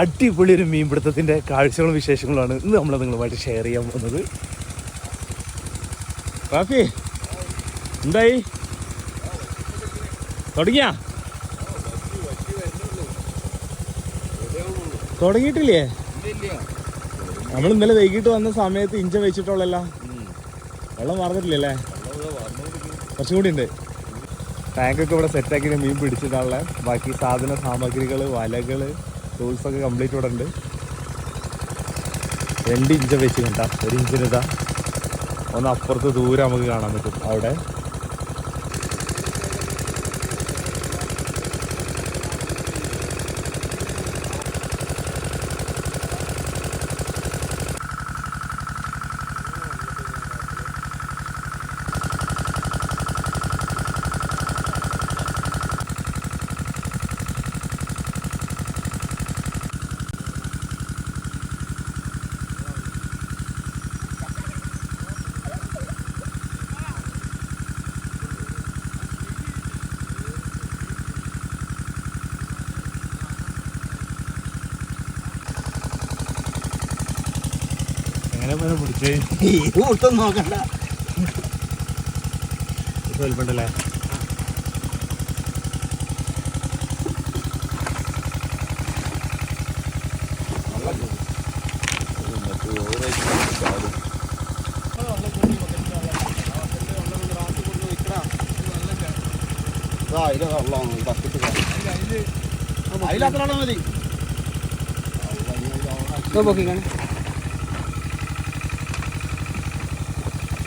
അടിപൊളി ഒരു മീൻപിടുത്തത്തിന്റെ കാഴ്ചകളും വിശേഷങ്ങളുമാണ് ഇന്ന് നമ്മൾ നിങ്ങളുമായിട്ട് ഷെയർ ചെയ്യാൻ പോകുന്നത്. ബാക്കി എന്തായി? തുടങ്ങിയാ? തുടങ്ങിയിട്ടില്ലേ? നമ്മൾ ഇന്നലെ വൈകിട്ട് വന്ന സമയത്ത് ഇഞ്ച വെച്ചിട്ടുള്ളല്ലോ വെള്ളം മറന്നിട്ടില്ലല്ലേ കുറച്ചും കൂടി ഉണ്ട്. ടാങ്കൊക്കെ ഇവിടെ സെറ്റാക്കി മീൻ പിടിച്ചിട്ടുള്ള ബാക്കി സാധന സാമഗ്രികൾ വലകൾ ടൂൾസൊക്കെ കംപ്ലീറ്റ് ഇവിടെ ഉണ്ട് രണ്ട് ഇഞ്ച് വെച്ച് കണ്ടാ ഒരു ഇഞ്ചിന് ഇതാ. ഒന്ന് അപ്പുറത്ത് ദൂരെ നമുക്ക് കാണാൻ പറ്റും. അവിടെ എങ്ങനെ പോയി പിടിച്ചേ. ഒട്ടും നോക്കണ്ട. വലുപ്പുണ്ടല്ലേ അതിലത്ര മതി. നോക്കിക്കാണ്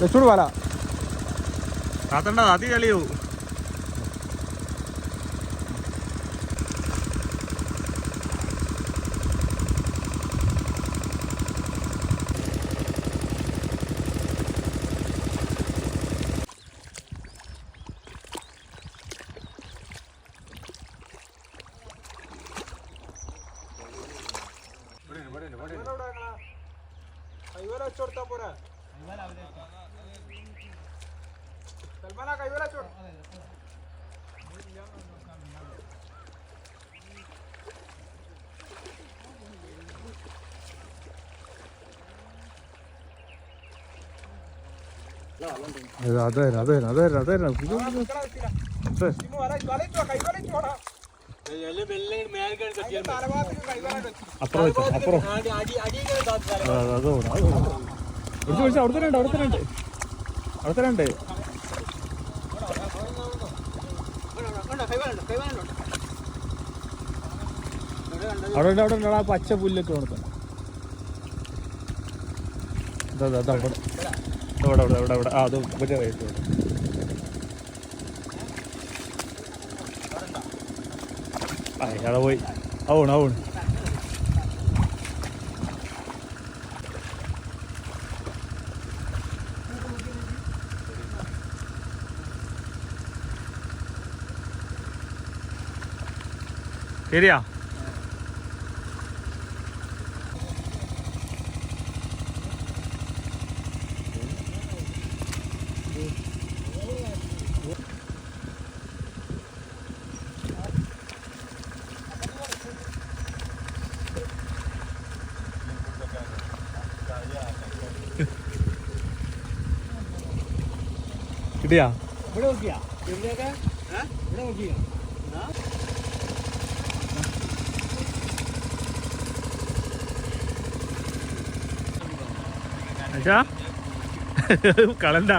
വെച്ചോട് പാല താത്തണ്ട അതി ചെളിയോ അത് അത് തരാം അത് തരാം അത് തരാം ഇത് അപ്പുറം വെച്ചോ അപ്പുറം അത് അത് ഓടാം അത് ഓടാം പിടിച്ച് പിടിച്ച് അവിടെ ഉണ്ട് അവിടെ ഉണ്ട് അവിടെ തന്നെ ഉണ്ട് അവിടെ ഉണ്ട് അവിടെ ഉണ്ട്. ആ പച്ച പുല്ലൊക്കെ അവിടെ തന്നെ. ഇതാ ഇതാ, അവിടെ അവിടെ അവിടെ അവിടെ അവിടെ ഇവിടെ ആ അത് മറ്റേ വഴിക്ക് ഇവിടെ. ആ ഇയാളെ പോയി. ആവണം ആവണം ശരിയാ. കിട്ടിയാ ഇവിടെ നോക്കിയാ? ഇവിടെ നോക്കിയോ? അച്ഛാ കളണ്ട.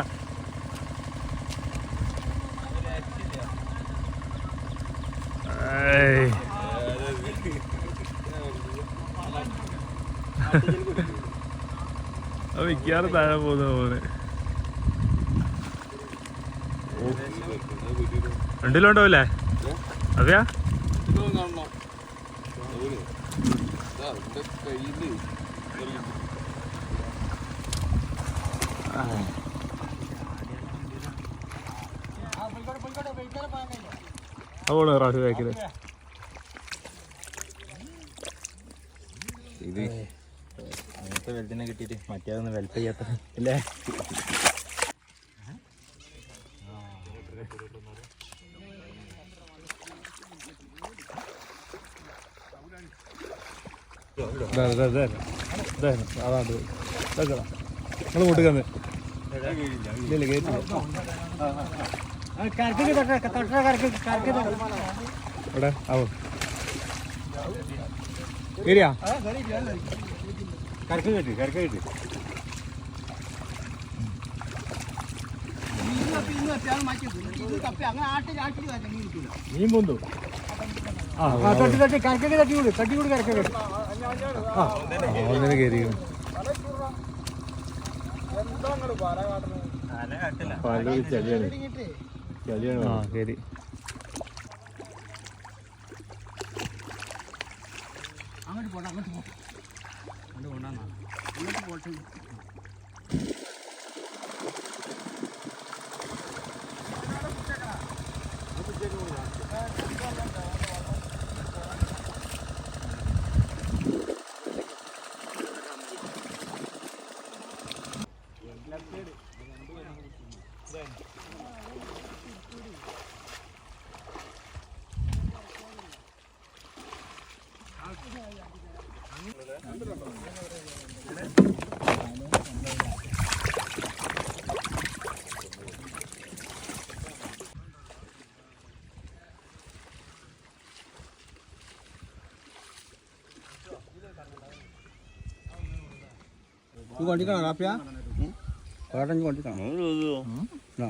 മിക്കാറ് താഴെ പോകുന്ന പോലെ. രണ്ടിലുണ്ടാവില്ലേ അതെയാ? അവൾ റാഷി ബാക്കിൽ. ഇത് അങ്ങനത്തെ വെൽത്തിനെ കിട്ടിയിട്ട് മറ്റേതൊന്നും വെൽത്ത് ചെയ്യാത്ത അല്ലേ അതാണ് നിങ്ങൾ കൂട്ടുകന്ന് ഇല്ല കേട്ടില്ല കരക്ക് തൊട്ട കരക്ക് കരക്ക് ഇവിടെ ആവോ ശരിയാ കരക്ക് കിട്ടി കരക്ക് കിട്ടി മീൻ പൊന്തു ആ തട്ടി തട്ടി കരക്കൊക്കെ തട്ടി കൂടി തട്ടി കൂടി കരക്ക് ആ ഒന്നിന് കയറിയിരുന്നു പലൊരു ചളിയാണ്. ചളിയാണ്. ആ കയറി അങ്ങോട്ട് പോട്ടെ അങ്ങോട്ട് പോട്ടെ അങ്ങോട്ട് പോണ്ടാ അങ്ങോട്ട് പോട്ടെ. നീ കൊണ്ടിക്കണോ റാപ്പിയ പാട്ടം കൊണ്ടിക്കണോ